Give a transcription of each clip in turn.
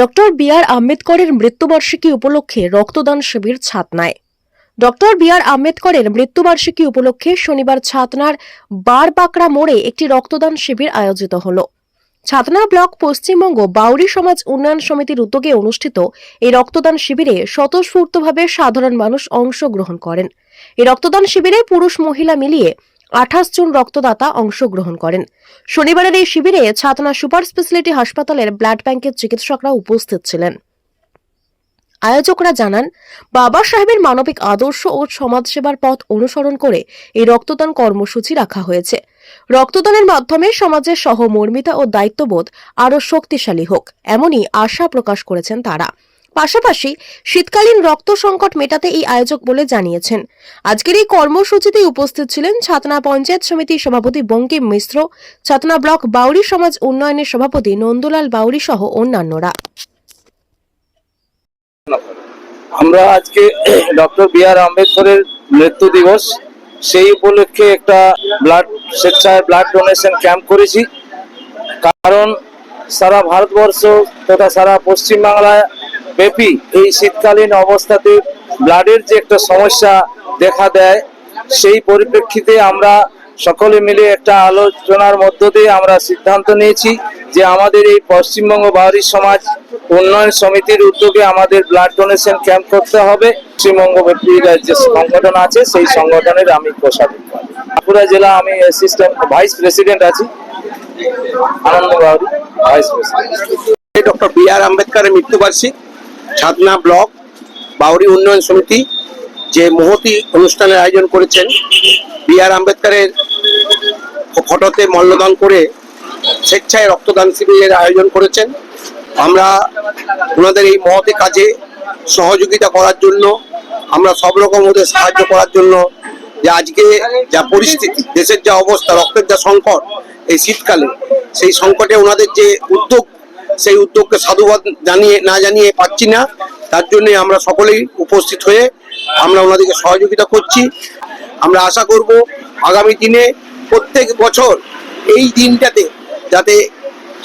Doctor B R আম্বেদকরের মৃত্যুবার্ষিকী উপলক্ষে রক্তদান শিবির ছাতনায়। ডক্টর বি আর আম্বেদকরের মৃত্যুবার্ষিকী উপলক্ষে শনিবার ছাতনার বারবাকড়া মোড়ে একটি রক্তদান শিবির আয়োজিত হল। ছাতনা ব্লক পশ্চিমবঙ্গ বাউরি সমাজ উন্নয়ন সমিতির উদ্যোগে অনুষ্ঠিত এই রক্তদান শিবিরে স্বতঃস্ফূর্তভাবে সাধারণ মানুষ অংশগ্রহণ করেন। এই রক্তদান শিবিরে পুরুষ মহিলা মিলিয়ে আঠাশ জন রক্তদাতা অংশগ্রহণ করেন। শনিবারের এই শিবিরে ছাতনা সুপার স্পেশালিটি হাসপাতালের ব্লাড ব্যাংকের চিকিৎসকরা উপস্থিত ছিলেন। আয়োজকরা জানান, বাবা সাহেবের মানবিক আদর্শ ও সমাজসেবার পথ অনুসরণ করে এই রক্তদান কর্মসূচি রাখা হয়েছে। রক্তদানের মাধ্যমে সমাজের সহমর্মিতা ও দায়িত্ববোধ আরও শক্তিশালী হোক, এমনই আশা প্রকাশ করেছেন তারা। পাশাপাশি শীতকালীন রক্ত সংকট মেটাতে এই আয়োজক বলে জানিয়েছেন। আজকের এই কর্মসূচিতে উপস্থিত ছিলেন ছাতনা পঞ্চায়েত সমিতির সভাপতি বঙ্কিম মিশ্র, ছাতনা ব্লক বাউরি সমাজ উন্নয়নের সভাপতি নন্দলাল বাউরি সহ অন্যান্যরা। আমরা আজকে ডক্টর বি আর আম্বেদকরের মৃত্যু দিবস, সেই উপলক্ষে একটা ব্লাড স্বেচ্ছায় ব্লাড ডোনেশন ক্যাম্প করেছি। কারণ সারা ভারতবর্ষ তথা সারা পশ্চিমবাংলায় ব্যাপী এই শীতকালীন অবস্থাতে ব্লাডের যে একটা সমস্যা দেখা দেয়, সেই পরিপ্রেক্ষিতে আমরা সকলে মিলে একটা আলোচনার মধ্য দিয়ে আমরা সিদ্ধান্ত নিয়েছি যে আমাদের এই পশ্চিমবঙ্গ বাহারি সমাজ উন্নয়ন সমিতির উদ্যোগে আমাদের ব্লাড ডোনেশন ক্যাম্প করতে হবে। পশ্চিমবঙ্গ যে সংগঠন আছে, সেই সংগঠনের আমি কোষাধ্যক্ষ বাঁকুড়া জেলা আমি অ্যাসিস্ট্যান্ট ভাইস প্রেসিডেন্ট আছি। Anand Bauri vice president doctor B R আম্বেদকরের মৃত্যুবার্ষিক। ছাতনা ব্লক, বাউরি উন্নয়ন সমিতি, যে মহতি অনুষ্ঠানের আয়োজন করেছেন, বি আর আম্বেদকরের ফটোতে মল্লদান করে স্বেচ্ছায় রক্তদান শিবিরের আয়োজন করেছেন। আমরা ওনাদের এই মহতি কাজে সহযোগিতা করার জন্য, আমরা সব রকম ওদের সাহায্য করার জন্য যে আজকে যা পরিস্থিতি, দেশের যা অবস্থা, রক্তের যা সংকট, এই শীতকালে, সেই সংকটে ওনাদের যে উদ্যোগ সেই উদ্যোগকে সাধুবাদ জানিয়ে, না জানিয়ে পাচ্ছি না। তার জন্য আমরা সকলেই উপস্থিত হয়ে আমরা ওনাদেরকে সহযোগিতা করছি। আমরা আশা করব আগামী দিনে প্রত্যেক বছর এই দিনটাতে যাতে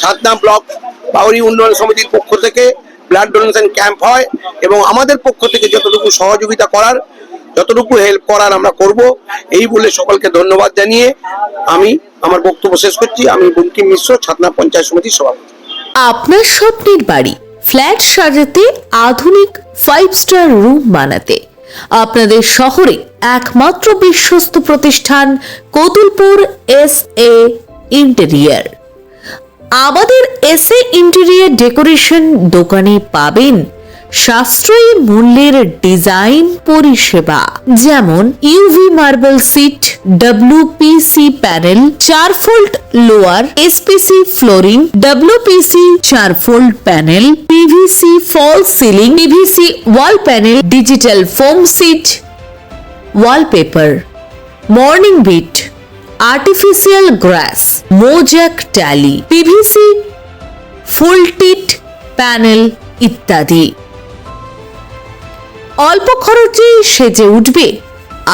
ছাতনা ব্লক, বাউরি উন্নয়ন সমিতির পক্ষ থেকে ব্লাড ডোনেশন ক্যাম্প হয় এবং আমাদের পক্ষ থেকে যতটুকু সহযোগিতা করার, যতটুকু হেল্প করার আমরা করব, এই বলে সকলকে ধন্যবাদ জানিয়ে আমি আমার বক্তব্য শেষ করছি। আমি বঙ্কিম মিশ্র, ছাতনা পঞ্চায়েত সমিতির সভাপতি। আপনার স্বপ্নের বাড়ি। ফ্ল্যাট সাজাতে আধুনিক ফাইভ স্টার রুম বানাতে। আপনাদের শহরে একমাত্র বিশ্বস্ত প্রতিষ্ঠান কতুলপুর এস এ ইন্টেরিয়ার আমাদের এস এ ইন্টেরিয়ার ডেকোরেশন দোকানে পাবেন সাশ্রয়ী মূল্যের ডিজাইন পরিষেবা, যেমন UV marble sheet WPC panel চার fold lower SPC flooring WPC চার fold panel PVC false ceiling PVC wall panel digital foam sheet wallpaper morning bit artificial grass mosaic tile PVC fluted panel ইত্যাদি। অল্প খরচেই সেজে উঠবে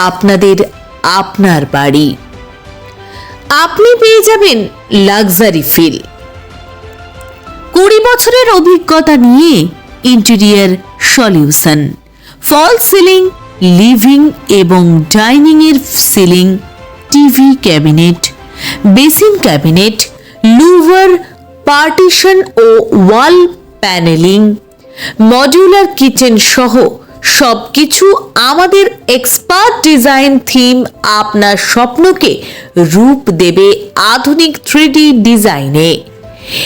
আপনাদের আপনার বাড়ি। আপনি পেয়ে যাবেন লাক্সারি ফিল কুড়ি বছরের অভিজ্ঞতা নিয়ে interior solution false ceiling living এবং ডাইনিং এর ceiling TV cabinet basin cabinet louver partition ও ওয়াল প্যানেলিং মডিউলার কিচেন সহ সবকিছু আমাদের এক্সপার্ট ডিজাইন থিম আপনার স্বপ্নকে রূপ দেবে আধুনিক থ্রিডি ডিজাইনে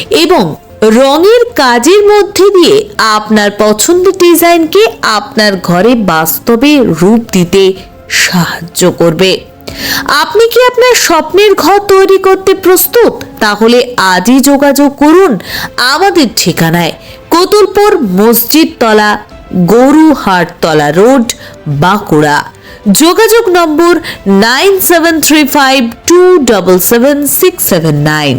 এবং রঙের কাজের মধ্যে দিয়ে আপনার পছন্দের ডিজাইনকে আপনার ঘরে বাস্তবে রূপ দিতে সাহায্য করবে। আপনি কি আপনার স্বপ্নের ঘর তৈরি করতে প্রস্তুত? তাহলে আজই যোগাযোগ করুন আমাদের ঠিকানায়, কতুলপুর মসজিদ তলা গরুহাটতলা রোড, বাঁকুড়া। যোগাযোগ নম্বর nine seven three five two double seven six seven nine.